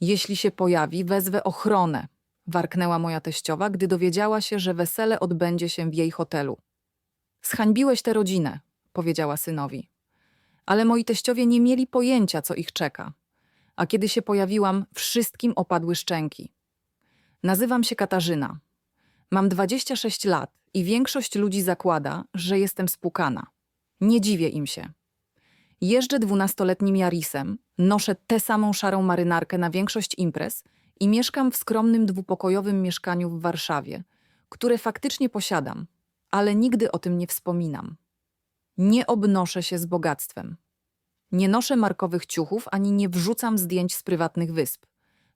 Jeśli się pojawi, wezwę ochronę, warknęła moja teściowa, gdy dowiedziała się, że wesele odbędzie się w jej hotelu. Zhańbiłeś tę rodzinę, powiedziała synowi. Ale moi teściowie nie mieli pojęcia, co ich czeka. A kiedy się pojawiłam, wszystkim opadły szczęki. Nazywam się Katarzyna. Mam 26 lat i większość ludzi zakłada, że jestem spłukana. Nie dziwię im się. Jeżdżę dwunastoletnim Jarisem, noszę tę samą szarą marynarkę na większość imprez i mieszkam w skromnym dwupokojowym mieszkaniu w Warszawie, które faktycznie posiadam, ale nigdy o tym nie wspominam. Nie obnoszę się z bogactwem. Nie noszę markowych ciuchów ani nie wrzucam zdjęć z prywatnych wysp.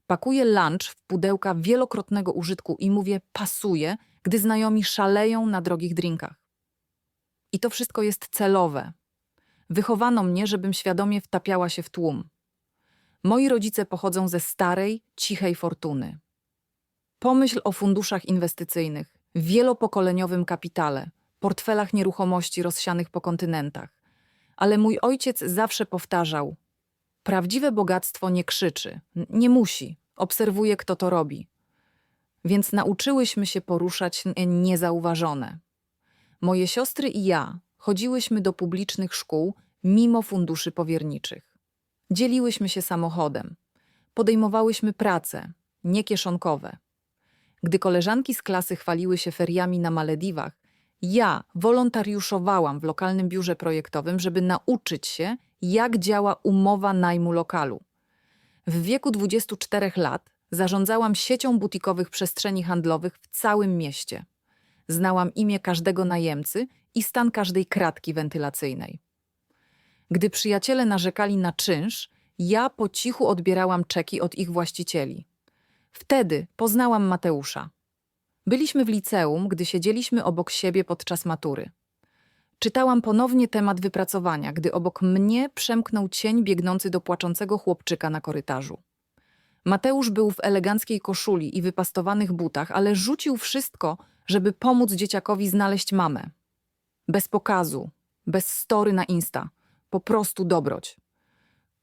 Pakuję lunch w pudełka wielokrotnego użytku i mówię pasuje, gdy znajomi szaleją na drogich drinkach. I to wszystko jest celowe. Wychowano mnie, żebym świadomie wtapiała się w tłum. Moi rodzice pochodzą ze starej, cichej fortuny. Pomyśl o funduszach inwestycyjnych, wielopokoleniowym kapitale, portfelach nieruchomości rozsianych po kontynentach. Ale mój ojciec zawsze powtarzał: Prawdziwe bogactwo nie krzyczy, nie musi, obserwuje, kto to robi. Więc nauczyłyśmy się poruszać niezauważone. Moje siostry i ja chodziłyśmy do publicznych szkół mimo funduszy powierniczych. Dzieliłyśmy się samochodem. Podejmowałyśmy prace, nie kieszonkowe. Gdy koleżanki z klasy chwaliły się feriami na Malediwach, ja wolontariuszowałam w lokalnym biurze projektowym, żeby nauczyć się, jak działa umowa najmu lokalu. W wieku 24 lat zarządzałam siecią butikowych przestrzeni handlowych w całym mieście. Znałam imię każdego najemcy i stan każdej kratki wentylacyjnej. Gdy przyjaciele narzekali na czynsz, ja po cichu odbierałam czeki od ich właścicieli. Wtedy poznałam Mateusza. Byliśmy w liceum, gdy siedzieliśmy obok siebie podczas matury. Czytałam ponownie temat wypracowania, gdy obok mnie przemknął cień biegnący do płaczącego chłopczyka na korytarzu. Mateusz był w eleganckiej koszuli i wypastowanych butach, ale rzucił wszystko, żeby pomóc dzieciakowi znaleźć mamę. Bez pokazu, bez story na Insta, po prostu dobroć.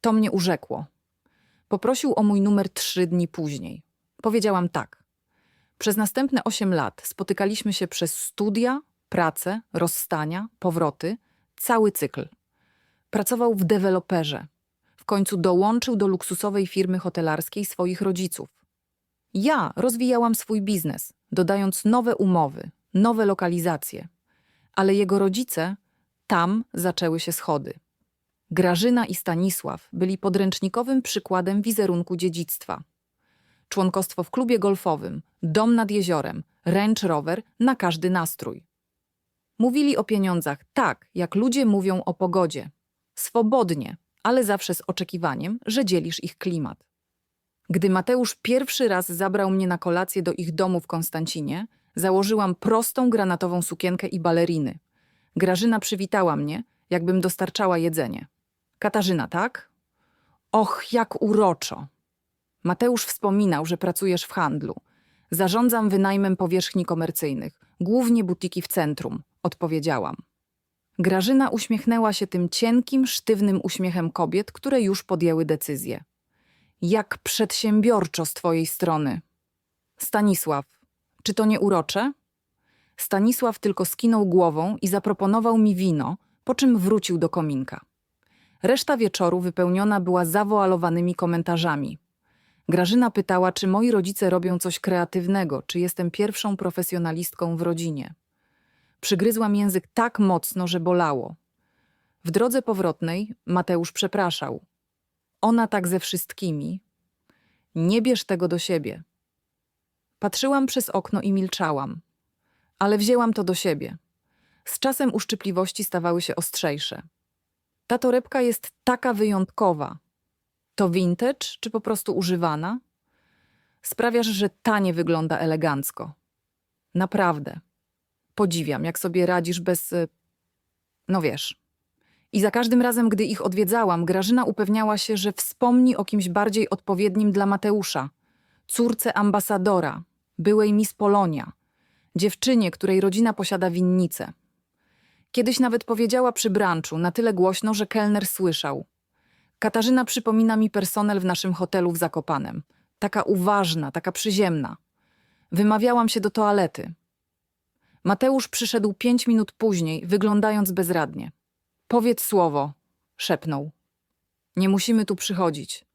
To mnie urzekło. Poprosił o mój numer trzy dni później. Powiedziałam tak. Przez następne osiem lat spotykaliśmy się przez studia, pracę, rozstania, powroty, cały cykl. Pracował w deweloperze. W końcu dołączył do luksusowej firmy hotelarskiej swoich rodziców. Ja rozwijałam swój biznes, dodając nowe umowy, nowe lokalizacje. Ale jego rodzice, tam zaczęły się schody. Grażyna i Stanisław byli podręcznikowym przykładem wizerunku dziedzictwa. Członkostwo w klubie golfowym, dom nad jeziorem, Range Rover na każdy nastrój. Mówili o pieniądzach tak, jak ludzie mówią o pogodzie. Swobodnie, ale zawsze z oczekiwaniem, że dzielisz ich klimat. Gdy Mateusz pierwszy raz zabrał mnie na kolację do ich domu w Konstancinie, założyłam prostą granatową sukienkę i baleriny. Grażyna przywitała mnie, jakbym dostarczała jedzenie. Katarzyna, tak? Och, jak uroczo! Mateusz wspominał, że pracujesz w handlu. Zarządzam wynajmem powierzchni komercyjnych, głównie butiki w centrum, odpowiedziałam. Grażyna uśmiechnęła się tym cienkim, sztywnym uśmiechem kobiet, które już podjęły decyzję. Jak przedsiębiorczo z twojej strony. Stanisław, czy to nie urocze? Stanisław tylko skinął głową i zaproponował mi wino, po czym wrócił do kominka. Reszta wieczoru wypełniona była zawoalowanymi komentarzami. Grażyna pytała, czy moi rodzice robią coś kreatywnego, czy jestem pierwszą profesjonalistką w rodzinie. Przygryzłam język tak mocno, że bolało. W drodze powrotnej Mateusz przepraszał. Ona tak ze wszystkimi. Nie bierz tego do siebie. Patrzyłam przez okno i milczałam. Ale wzięłam to do siebie. Z czasem uszczypliwości stawały się ostrzejsze. Ta torebka jest taka wyjątkowa. To vintage, czy po prostu używana? Sprawiasz, że ta nie wygląda elegancko. Naprawdę. Podziwiam, jak sobie radzisz bez. y, No wiesz. I za każdym razem, gdy ich odwiedzałam, Grażyna upewniała się, że wspomni o kimś bardziej odpowiednim dla Mateusza córce ambasadora, byłej Miss Polonia, dziewczynie, której rodzina posiada winnicę. Kiedyś nawet powiedziała przy branczu na tyle głośno, że kelner słyszał. Katarzyna przypomina mi personel w naszym hotelu w Zakopanem. Taka uważna, taka przyziemna. Wymawiałam się do toalety. Mateusz przyszedł pięć minut później, wyglądając bezradnie. Powiedz słowo, szepnął. Nie musimy tu przychodzić.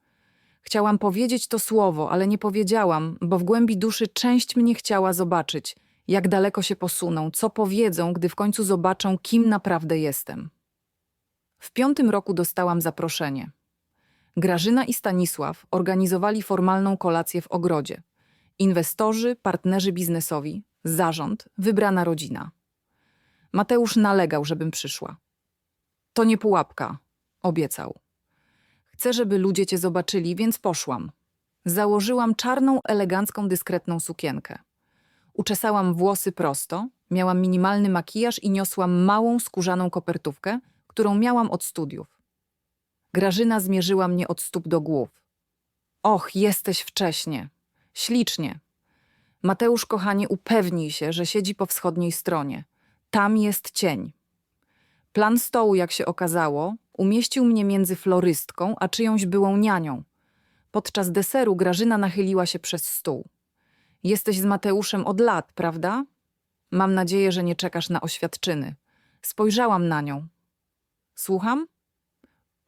Chciałam powiedzieć to słowo, ale nie powiedziałam, bo w głębi duszy część mnie chciała zobaczyć, jak daleko się posuną, co powiedzą, gdy w końcu zobaczą, kim naprawdę jestem. W piątym roku dostałam zaproszenie. Grażyna i Stanisław organizowali formalną kolację w ogrodzie. Inwestorzy, partnerzy biznesowi, zarząd, wybrana rodzina. Mateusz nalegał, żebym przyszła. To nie pułapka, obiecał. Chcę, żeby ludzie cię zobaczyli, więc poszłam. Założyłam czarną, elegancką, dyskretną sukienkę. Uczesałam włosy prosto, miałam minimalny makijaż i niosłam małą, skórzaną kopertówkę, którą miałam od studiów. Grażyna zmierzyła mnie od stóp do głów. Och, jesteś wcześnie. Ślicznie. Mateusz, kochanie, upewnij się, że siedzi po wschodniej stronie. Tam jest cień. Plan stołu, jak się okazało, umieścił mnie między florystką a czyjąś byłą nianią. Podczas deseru Grażyna nachyliła się przez stół. Jesteś z Mateuszem od lat, prawda? Mam nadzieję, że nie czekasz na oświadczyny. Spojrzałam na nią. Słucham?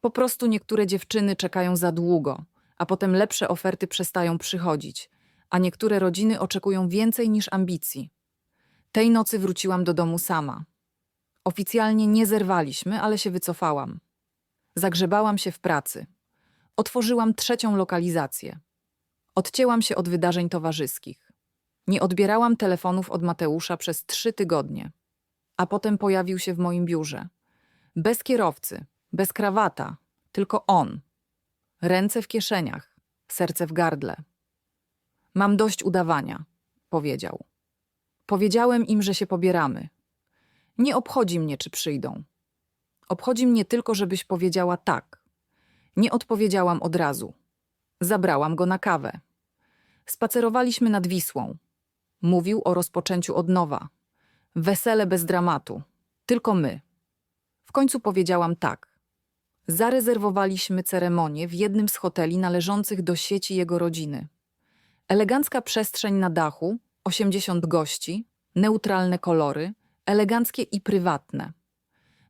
Po prostu niektóre dziewczyny czekają za długo, a potem lepsze oferty przestają przychodzić, a niektóre rodziny oczekują więcej niż ambicji. Tej nocy wróciłam do domu sama. Oficjalnie nie zerwaliśmy, ale się wycofałam. Zagrzebałam się w pracy. Otworzyłam trzecią lokalizację. Odcięłam się od wydarzeń towarzyskich. Nie odbierałam telefonów od Mateusza przez trzy tygodnie. A potem pojawił się w moim biurze. Bez kierowcy, bez krawata, tylko on. Ręce w kieszeniach, serce w gardle. Mam dość udawania, powiedział. Powiedziałem im, że się pobieramy. Nie obchodzi mnie, czy przyjdą. Obchodzi mnie tylko, żebyś powiedziała tak. Nie odpowiedziałam od razu. Zabrałam go na kawę. Spacerowaliśmy nad Wisłą. Mówił o rozpoczęciu od nowa. Wesele bez dramatu. Tylko my. W końcu powiedziałam tak. Zarezerwowaliśmy ceremonię w jednym z hoteli należących do sieci jego rodziny. Elegancka przestrzeń na dachu, 80 gości, neutralne kolory, eleganckie i prywatne.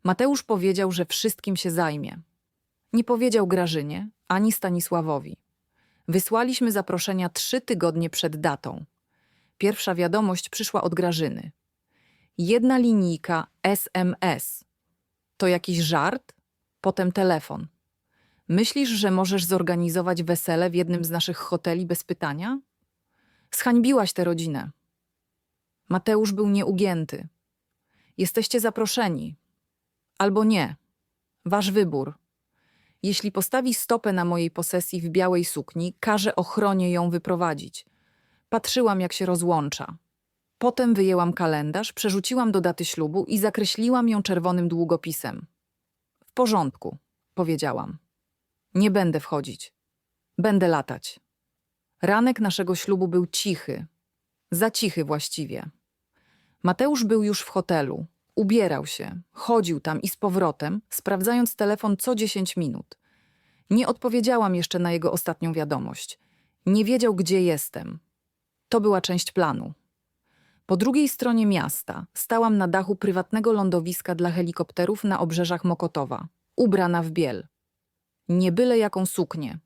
Mateusz powiedział, że wszystkim się zajmie. Nie powiedział Grażynie ani Stanisławowi. Wysłaliśmy zaproszenia trzy tygodnie przed datą. Pierwsza wiadomość przyszła od Grażyny. Jedna linijka SMS. To jakiś żart? Potem telefon. Myślisz, że możesz zorganizować wesele w jednym z naszych hoteli bez pytania? Zhańbiłaś tę rodzinę. Mateusz był nieugięty. Jesteście zaproszeni. Albo nie. Wasz wybór. Jeśli postawi stopę na mojej posesji w białej sukni, każę ochronie ją wyprowadzić. Patrzyłam, jak się rozłącza. Potem wyjęłam kalendarz, przerzuciłam do daty ślubu i zakreśliłam ją czerwonym długopisem. W porządku, powiedziałam. Nie będę wchodzić. Będę latać. Ranek naszego ślubu był cichy. Za cichy właściwie. Mateusz był już w hotelu. Ubierał się, chodził tam i z powrotem, sprawdzając telefon co 10 minut. Nie odpowiedziałam jeszcze na jego ostatnią wiadomość. Nie wiedział, gdzie jestem. To była część planu. Po drugiej stronie miasta stałam na dachu prywatnego lądowiska dla helikopterów na obrzeżach Mokotowa, ubrana w biel. Nie byle jaką suknię.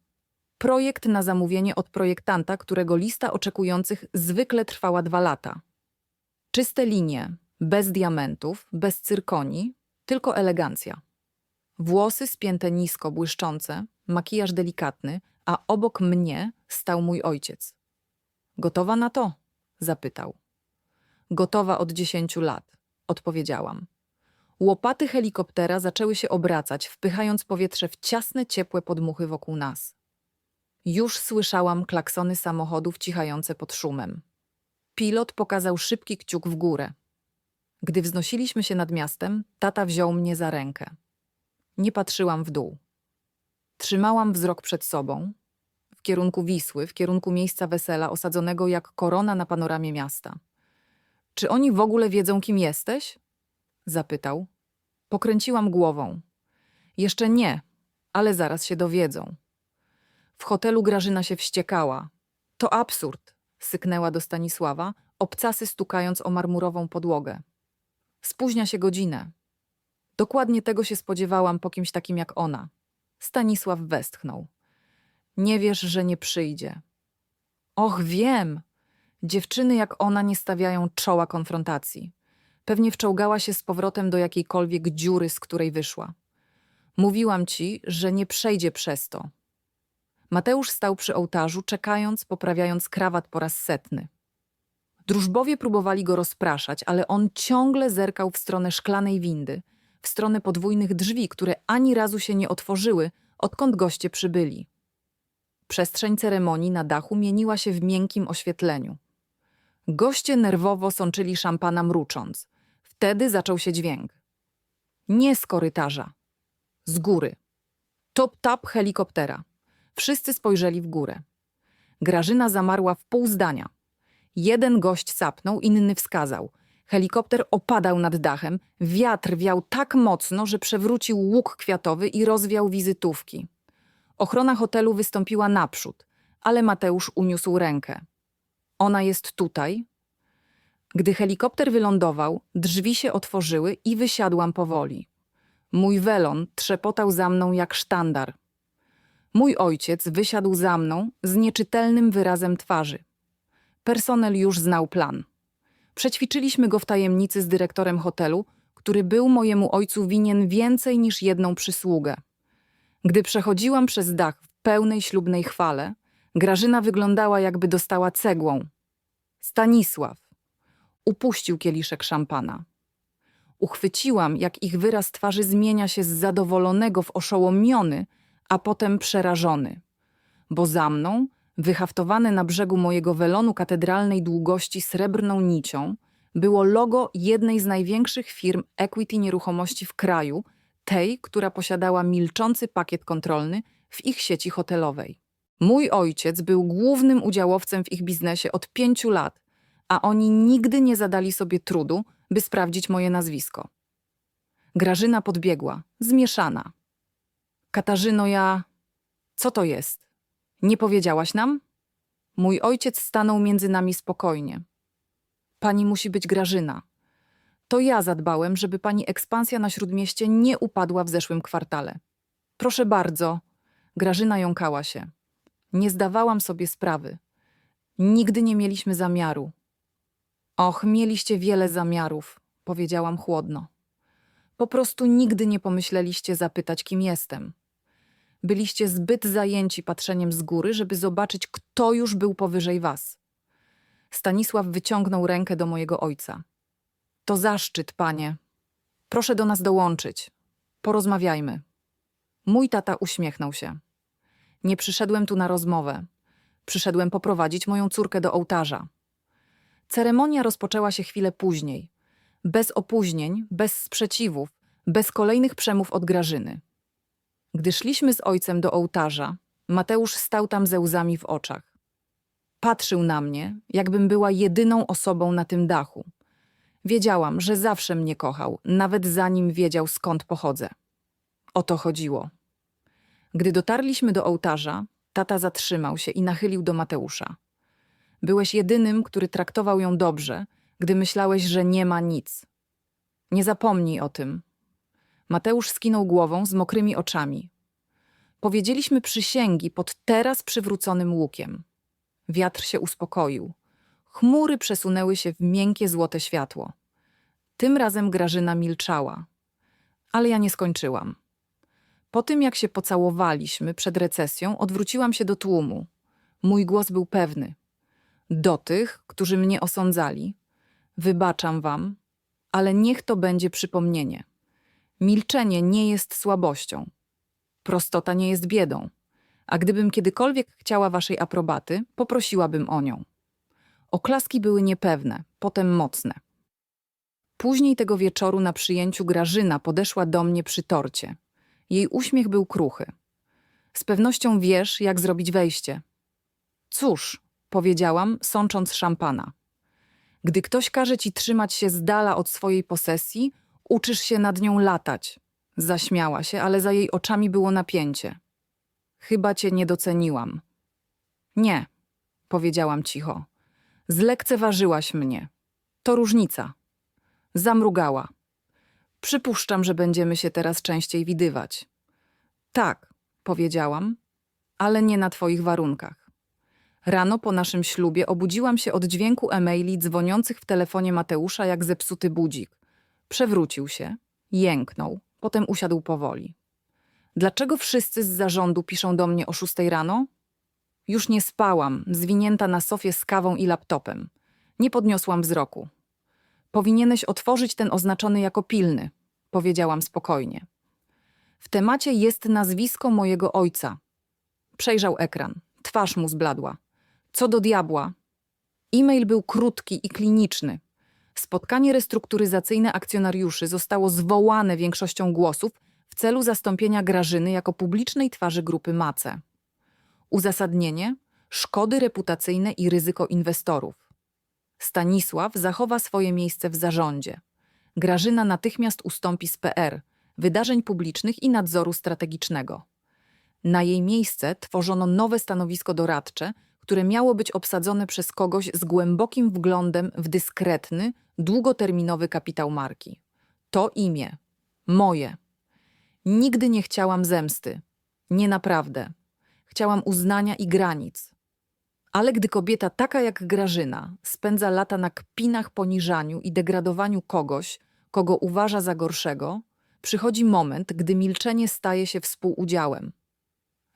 Projekt na zamówienie od projektanta, którego lista oczekujących zwykle trwała dwa lata. Czyste linie, bez diamentów, bez cyrkoni, tylko elegancja. Włosy spięte nisko, błyszczące, makijaż delikatny, a obok mnie stał mój ojciec. Gotowa na to? zapytał. Gotowa od dziesięciu lat, odpowiedziałam. Łopaty helikoptera zaczęły się obracać, wpychając powietrze w ciasne, ciepłe podmuchy wokół nas. Już słyszałam klaksony samochodów cichające pod szumem. Pilot pokazał szybki kciuk w górę. Gdy wznosiliśmy się nad miastem, tata wziął mnie za rękę. Nie patrzyłam w dół. Trzymałam wzrok przed sobą, w kierunku Wisły, w kierunku miejsca wesela osadzonego jak korona na panoramie miasta. Czy oni w ogóle wiedzą, kim jesteś? Zapytał. Pokręciłam głową. Jeszcze nie, ale zaraz się dowiedzą. W hotelu Grażyna się wściekała. To absurd, syknęła do Stanisława, obcasy stukając o marmurową podłogę. Spóźnia się godzinę. Dokładnie tego się spodziewałam po kimś takim jak ona. Stanisław westchnął. Nie wiesz, że nie przyjdzie. Och, wiem! Dziewczyny jak ona nie stawiają czoła konfrontacji. Pewnie wczołgała się z powrotem do jakiejkolwiek dziury, z której wyszła. Mówiłam ci, że nie przejdzie przez to. Mateusz stał przy ołtarzu, czekając, poprawiając krawat po raz setny. Drużbowie próbowali go rozpraszać, ale on ciągle zerkał w stronę szklanej windy, w stronę podwójnych drzwi, które ani razu się nie otworzyły, odkąd goście przybyli. Przestrzeń ceremonii na dachu mieniła się w miękkim oświetleniu. Goście nerwowo sączyli szampana mrucząc. Wtedy zaczął się dźwięk. Nie z korytarza. Z góry. Top-tap helikoptera. Wszyscy spojrzeli w górę. Grażyna zamarła w pół zdania. Jeden gość sapnął, inny wskazał. Helikopter opadał nad dachem, wiatr wiał tak mocno, że przewrócił łuk kwiatowy i rozwiał wizytówki. Ochrona hotelu wystąpiła naprzód, ale Mateusz uniósł rękę. Ona jest tutaj. Gdy helikopter wylądował, drzwi się otworzyły i wysiadłam powoli. Mój welon trzepotał za mną jak sztandar. Mój ojciec wysiadł za mną z nieczytelnym wyrazem twarzy. Personel już znał plan. Przećwiczyliśmy go w tajemnicy z dyrektorem hotelu, który był mojemu ojcu winien więcej niż jedną przysługę. Gdy przechodziłam przez dach w pełnej ślubnej chwale, Grażyna wyglądała jakby dostała cegłą. Stanisław. Upuścił kieliszek szampana. Uchwyciłam, jak ich wyraz twarzy zmienia się z zadowolonego w oszołomiony, a potem przerażony. Bo za mną, wyhaftowane na brzegu mojego welonu katedralnej długości srebrną nicią, było logo jednej z największych firm equity nieruchomości w kraju, tej, która posiadała milczący pakiet kontrolny w ich sieci hotelowej. Mój ojciec był głównym udziałowcem w ich biznesie od pięciu lat, a oni nigdy nie zadali sobie trudu, by sprawdzić moje nazwisko. Grażyna podbiegła, zmieszana. Katarzyno, ja. Co to jest? Nie powiedziałaś nam? Mój ojciec stanął między nami spokojnie. Pani musi być Grażyna. To ja zadbałem, żeby pani ekspansja na śródmieście nie upadła w zeszłym kwartale. Proszę bardzo. Grażyna jąkała się. Nie zdawałam sobie sprawy. Nigdy nie mieliśmy zamiaru. Och, mieliście wiele zamiarów, powiedziałam chłodno. Po prostu nigdy nie pomyśleliście zapytać, kim jestem. Byliście zbyt zajęci patrzeniem z góry, żeby zobaczyć, kto już był powyżej was. Stanisław wyciągnął rękę do mojego ojca. To zaszczyt, panie. Proszę do nas dołączyć. Porozmawiajmy. Mój tata uśmiechnął się. Nie przyszedłem tu na rozmowę. Przyszedłem poprowadzić moją córkę do ołtarza. Ceremonia rozpoczęła się chwilę później. Bez opóźnień, bez sprzeciwów, bez kolejnych przemów od Grażyny. Gdy szliśmy z ojcem do ołtarza, Mateusz stał tam ze łzami w oczach. Patrzył na mnie, jakbym była jedyną osobą na tym dachu. Wiedziałam, że zawsze mnie kochał, nawet zanim wiedział skąd pochodzę. O to chodziło. Gdy dotarliśmy do ołtarza, tata zatrzymał się i nachylił do Mateusza. Byłeś jedynym, który traktował ją dobrze, gdy myślałeś, że nie ma nic. Nie zapomnij o tym. Mateusz skinął głową z mokrymi oczami. Powiedzieliśmy przysięgi pod teraz przywróconym łukiem. Wiatr się uspokoił. Chmury przesunęły się w miękkie złote światło. Tym razem Grażyna milczała. Ale ja nie skończyłam. Po tym, jak się pocałowaliśmy przed recesją, odwróciłam się do tłumu. Mój głos był pewny. Do tych, którzy mnie osądzali, wybaczam wam, ale niech to będzie przypomnienie. Milczenie nie jest słabością. Prostota nie jest biedą. A gdybym kiedykolwiek chciała waszej aprobaty, poprosiłabym o nią. Oklaski były niepewne, potem mocne. Później tego wieczoru na przyjęciu Grażyna podeszła do mnie przy torcie. Jej uśmiech był kruchy. Z pewnością wiesz, jak zrobić wejście. Cóż, powiedziałam, sącząc szampana. Gdy ktoś każe ci trzymać się z dala od swojej posesji, uczysz się nad nią latać. Zaśmiała się, ale za jej oczami było napięcie. Chyba cię nie doceniłam. Nie, powiedziałam cicho. Zlekceważyłaś mnie. To różnica. Zamrugała. Przypuszczam, że będziemy się teraz częściej widywać. Tak, powiedziałam, ale nie na twoich warunkach. Rano po naszym ślubie obudziłam się od dźwięku e-maili dzwoniących w telefonie Mateusza jak zepsuty budzik. Przewrócił się, jęknął, potem usiadł powoli. Dlaczego wszyscy z zarządu piszą do mnie o szóstej rano? Już nie spałam, zwinięta na sofie z kawą i laptopem. Nie podniosłam wzroku. Powinieneś otworzyć ten oznaczony jako pilny, powiedziałam spokojnie. W temacie jest nazwisko mojego ojca. Przejrzał ekran. Twarz mu zbladła. Co do diabła. E-mail był krótki i kliniczny. Spotkanie restrukturyzacyjne akcjonariuszy zostało zwołane większością głosów w celu zastąpienia Grażyny jako publicznej twarzy grupy Mace. Uzasadnienie: szkody reputacyjne i ryzyko inwestorów. Stanisław zachowa swoje miejsce w zarządzie. Grażyna natychmiast ustąpi z PR, wydarzeń publicznych i nadzoru strategicznego. Na jej miejsce tworzono nowe stanowisko doradcze, które miało być obsadzone przez kogoś z głębokim wglądem w dyskretny, długoterminowy kapitał marki. To imię. Moje. Nigdy nie chciałam zemsty. Nie naprawdę. Chciałam uznania i granic. Ale gdy kobieta taka jak Grażyna spędza lata na kpinach, poniżaniu i degradowaniu kogoś, kogo uważa za gorszego, przychodzi moment, gdy milczenie staje się współudziałem.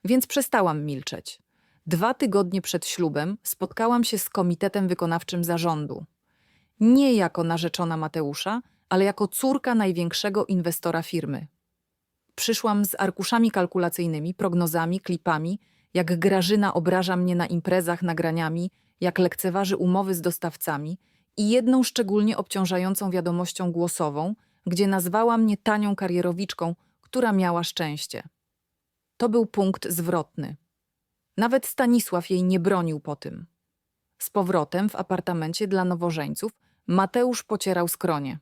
Więc przestałam milczeć. Dwa tygodnie przed ślubem spotkałam się z komitetem wykonawczym zarządu. Nie jako narzeczona Mateusza, ale jako córka największego inwestora firmy. Przyszłam z arkuszami kalkulacyjnymi, prognozami, klipami, jak Grażyna obraża mnie na imprezach nagraniami, jak lekceważy umowy z dostawcami i jedną szczególnie obciążającą wiadomością głosową, gdzie nazwała mnie tanią karierowiczką, która miała szczęście. To był punkt zwrotny. Nawet Stanisław jej nie bronił po tym. Z powrotem w apartamencie dla nowożeńców Mateusz pocierał skronie.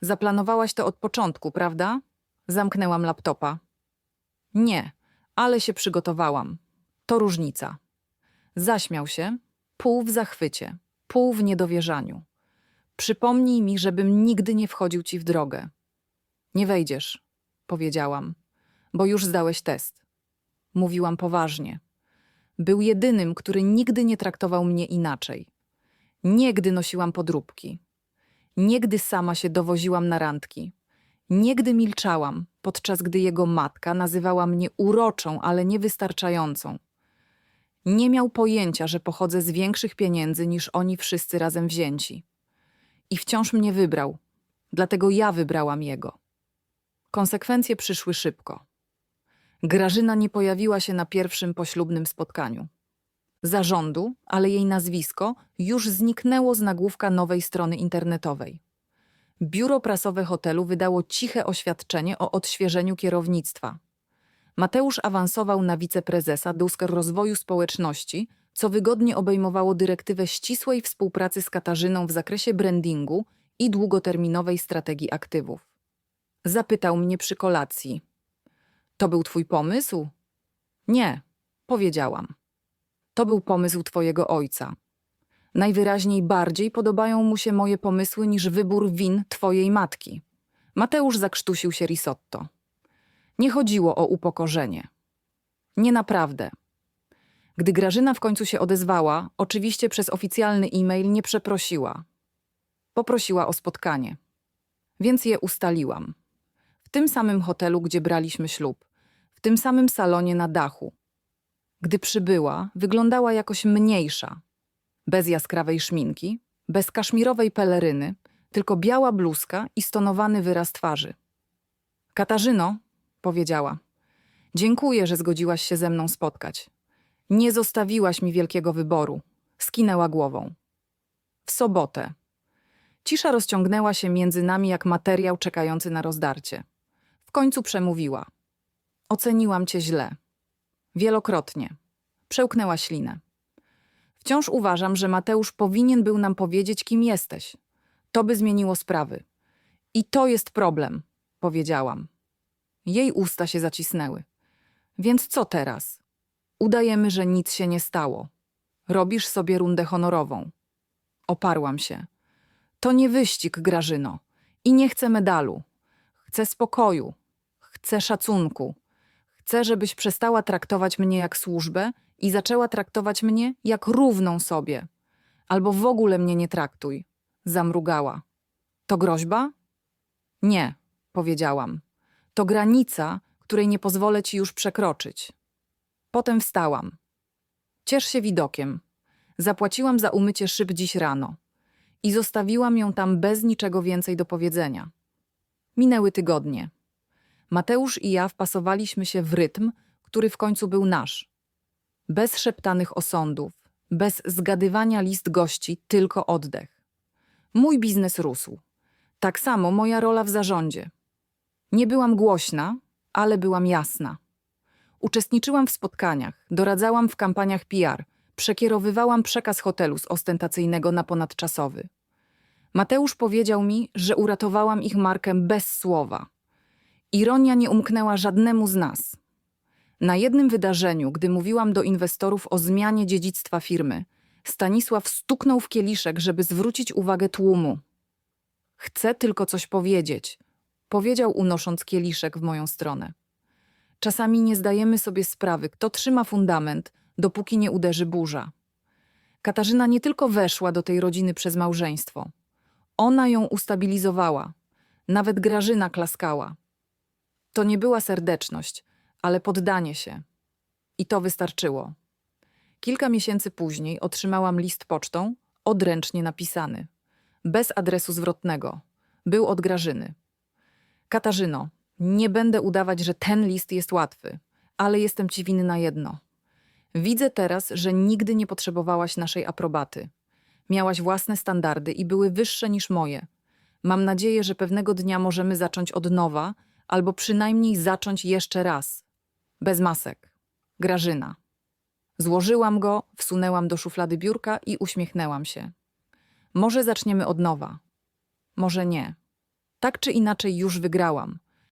Zaplanowałaś to od początku, prawda? Zamknęłam laptopa. Nie, ale się przygotowałam. To różnica. Zaśmiał się, pół w zachwycie, pół w niedowierzaniu. Przypomnij mi, żebym nigdy nie wchodził ci w drogę. Nie wejdziesz, powiedziałam, bo już zdałeś test. Mówiłam poważnie. Był jedynym, który nigdy nie traktował mnie inaczej. Nie gdy nosiłam podróbki. Nie gdy sama się dowoziłam na randki. Nie gdy milczałam, podczas gdy jego matka nazywała mnie uroczą, ale niewystarczającą. Nie miał pojęcia, że pochodzę z większych pieniędzy niż oni wszyscy razem wzięci. I wciąż mnie wybrał, dlatego ja wybrałam jego. Konsekwencje przyszły szybko. Grażyna nie pojawiła się na pierwszym poślubnym spotkaniu. Zarządu, ale jej nazwisko już zniknęło z nagłówka nowej strony internetowej. Biuro prasowe hotelu wydało ciche oświadczenie o odświeżeniu kierownictwa. Mateusz awansował na wiceprezesa do rozwoju społeczności, co wygodnie obejmowało dyrektywę ścisłej współpracy z Katarzyną w zakresie brandingu i długoterminowej strategii aktywów. Zapytał mnie przy kolacji. To był twój pomysł? Nie, powiedziałam. To był pomysł twojego ojca. Najwyraźniej bardziej podobają mu się moje pomysły niż wybór win twojej matki. Mateusz zakrztusił się risotto. Nie chodziło o upokorzenie. Nie naprawdę. Gdy Grażyna w końcu się odezwała, oczywiście przez oficjalny e-mail nie przeprosiła. Poprosiła o spotkanie. Więc je ustaliłam. W tym samym hotelu, gdzie braliśmy ślub. W tym samym salonie na dachu. Gdy przybyła, wyglądała jakoś mniejsza. Bez jaskrawej szminki, bez kaszmirowej peleryny, tylko biała bluzka i stonowany wyraz twarzy. Katarzyno, powiedziała, dziękuję, że zgodziłaś się ze mną spotkać. Nie zostawiłaś mi wielkiego wyboru. Skinęła głową. W sobotę. Cisza rozciągnęła się między nami jak materiał czekający na rozdarcie. W końcu przemówiła. Oceniłam cię źle. Wielokrotnie. Przełknęła ślinę. Wciąż uważam, że Mateusz powinien był nam powiedzieć, kim jesteś. To by zmieniło sprawy. I to jest problem, powiedziałam. Jej usta się zacisnęły. Więc co teraz? Udajemy, że nic się nie stało. Robisz sobie rundę honorową. Oparłam się. To nie wyścig, Grażyno. I nie chcę medalu. Chcę spokoju. Chcę szacunku. Chcę, żebyś przestała traktować mnie jak służbę i zaczęła traktować mnie jak równą sobie. Albo w ogóle mnie nie traktuj. Zamrugała. To groźba? Nie, powiedziałam. To granica, której nie pozwolę ci już przekroczyć. Potem wstałam. Ciesz się widokiem. Zapłaciłam za umycie szyb dziś rano i zostawiłam ją tam bez niczego więcej do powiedzenia. Minęły tygodnie. Mateusz i ja wpasowaliśmy się w rytm, który w końcu był nasz. Bez szeptanych osądów, bez zgadywania list gości, tylko oddech. Mój biznes rósł. Tak samo moja rola w zarządzie. Nie byłam głośna, ale byłam jasna. Uczestniczyłam w spotkaniach, doradzałam w kampaniach PR, przekierowywałam przekaz hotelu z ostentacyjnego na ponadczasowy. Mateusz powiedział mi, że uratowałam ich markę bez słowa. Ironia nie umknęła żadnemu z nas. Na jednym wydarzeniu, gdy mówiłam do inwestorów o zmianie dziedzictwa firmy, Stanisław stuknął w kieliszek, żeby zwrócić uwagę tłumu. Chcę tylko coś powiedzieć, powiedział, unosząc kieliszek w moją stronę. Czasami nie zdajemy sobie sprawy, kto trzyma fundament, dopóki nie uderzy burza. Katarzyna nie tylko weszła do tej rodziny przez małżeństwo. Ona ją ustabilizowała. Nawet Grażyna klaskała. To nie była serdeczność, ale poddanie się. I to wystarczyło. Kilka miesięcy później otrzymałam list pocztą, odręcznie napisany. Bez adresu zwrotnego. Był od Grażyny. Katarzyno, nie będę udawać, że ten list jest łatwy, ale jestem ci winna jedno. Widzę teraz, że nigdy nie potrzebowałaś naszej aprobaty. Miałaś własne standardy i były wyższe niż moje. Mam nadzieję, że pewnego dnia możemy zacząć od nowa, albo przynajmniej zacząć jeszcze raz. Bez masek. Grażyna. Złożyłam go, wsunęłam do szuflady biurka i uśmiechnęłam się. Może zaczniemy od nowa. Może nie. Tak czy inaczej już wygrałam.